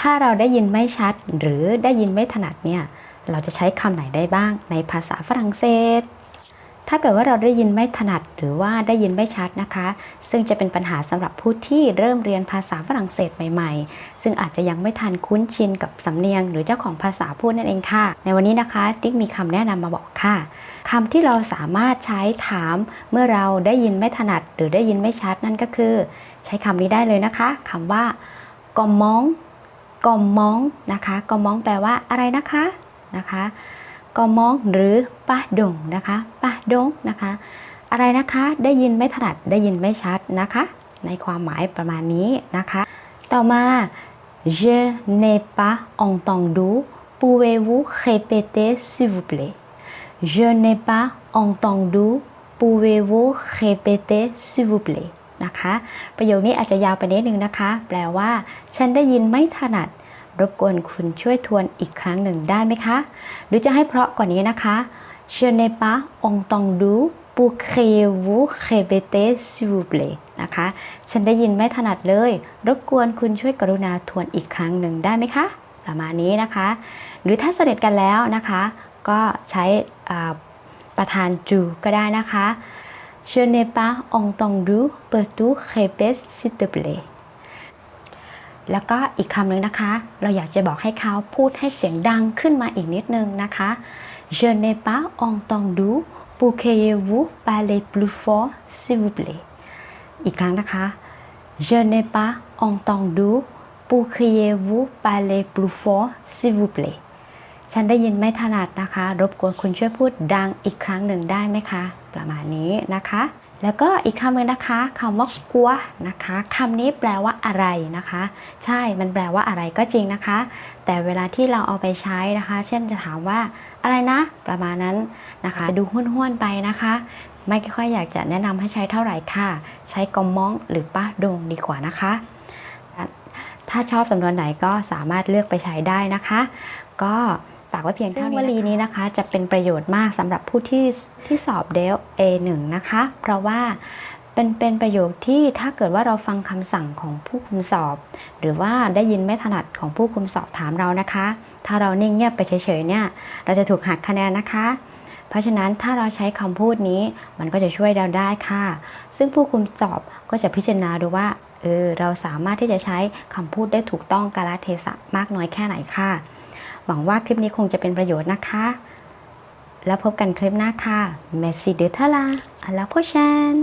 ถ้าเราได้ยินไม่ชัดหรือได้ยินไม่ถนัดเนี่ย เราจะใช้คำไหนได้บ้างในภาษาฝรั่งเศส ถ้าเกิดว่าเราได้ยินไม่ถนัดหรือว่าได้ยินไม่ชัดนะคะ ซึ่งจะเป็นปัญหาสำหรับผู้ที่เริ่มเรียนภาษาฝรั่งเศสใหม่ๆ ซึ่งอาจจะยังไม่ทันคุ้นชินกับสำเนียง หรือเจ้าของภาษาพูดนั่นเองค่ะ ในวันนี้นะคะ ติ๊กมีคำแนะนำมาบอกค่ะคำที่เราสามารถใช้ถามเมื่อเราได้ยินไม่ถนัดหรือได้ยินไม่ชัดนั่นก็คือ ใช้คำนี้ได้เลยนะคะคำว่ากอมมอง กอมมองนะคะกอมมองแปลว่าอะไรนะคะนะคะกอมมองหรือป้าดงนะคะป้าดงนะคะ อะไรนะคะได้ยินไม่ถนัดได้ยินไม่ชัดนะคะ ในความหมายประมาณนี้นะคะ ต่อมา je n'ai pas entendu pouvez-vous répéter s'il vous plaît je n'ai pas entendu pouvez-vous répéter s'il vous plaît นะคะ ประโยคนี้อาจจะยาวไปนิดนึงนะคะ แปลว่า ฉันได้ยินไม่ถนัด รบกวนคุณช่วยทวนอีกครั้งหนึ่งได้ไหมคะ หรือจะให้เพราะกว่านี้นะคะ je n'ai pas entendu pourriez-vous répéter s'il vous plaît นะคะ ฉันได้ยินไม่ถนัดเลย รบกวนคุณช่วยกรุณาทวนอีกครั้งหนึ่งได้ไหมคะ ประมาณนี้นะคะ หรือถ้าสนิทกันแล้วนะคะ ก็ใช้ประธานจูก็ได้นะคะ je n'ai pas entendu peux-tu répéter s'il te plaît แล้วก็อีกคำหนึ่งนะคะ เราอยากจะบอกให้เขาพูดให้เสียงดังขึ้นมาอีกนิดนึงนะคะ je n'ai pas entendu pourriez-vous parler plus fort s'il vous plaît อีกครั้งนะคะ je n'ai pas entendu pourriez-vous parler plus fort s'il vous plaît ฉันได้ยินไม่ถนัดนะคะ รบกวนคุณช่วยพูดดังอีกครั้งหนึ่งได้ไหมคะ ประมาณนี้นะคะ แล้วก็อีกคำหนึ่งนะคะคำว่ากัวนะคะคำนี้แปลว่าอะไรนะคะ ใช่มันแปลว่าอะไรก็จริงนะคะ แต่เวลาที่เราเอาไปใช้นะคะ เช่นจะถามว่าอะไรนะ ประมาณนั้นนะคะ จะดูห้วนๆไปนะคะ ไม่ค่อยอยากจะแนะนำให้ใช้เท่าไหร่ค่ะ ใช้กอมมองหรือป้าดงดีกว่านะคะถ้าชอบสำนวนไหนก็สามารถเลือกไปใช้ได้นะคะ ก็ ฝากไว้เพียงเท่านี้วลีนี้นะคะจะเป็นประโยชน์มากสำหรับผู้ที่ที่สอบเดล A1 นะคะ เพราะว่าเป็นเป็นประโยคที่ถ้าเกิดว่าเราฟังคำสั่งของผู้คุมสอบ หรือว่าได้ยินไม่ถนัดของผู้คุมสอบถามเรานะคะ ถ้าเรานิ่งเงียบไปเฉยๆเนี่ย เราจะถูกหักคะแนนนะคะ เพราะฉะนั้นถ้าเราใช้คำพูดนี้มันก็จะช่วยเราได้ค่ะ ซึ่งผู้คุมสอบก็จะพิจารณาดูว่าเออเราสามารถที่จะใช้คำพูดได้ถูกต้องกาลเทศะมากน้อยแค่ไหนค่ะ หวังว่าคลิปนี้คงจะเป็นประโยชน์นะคะ แล้วพบกันคลิปหน้าค่ะ Merci de t a la à la prochaine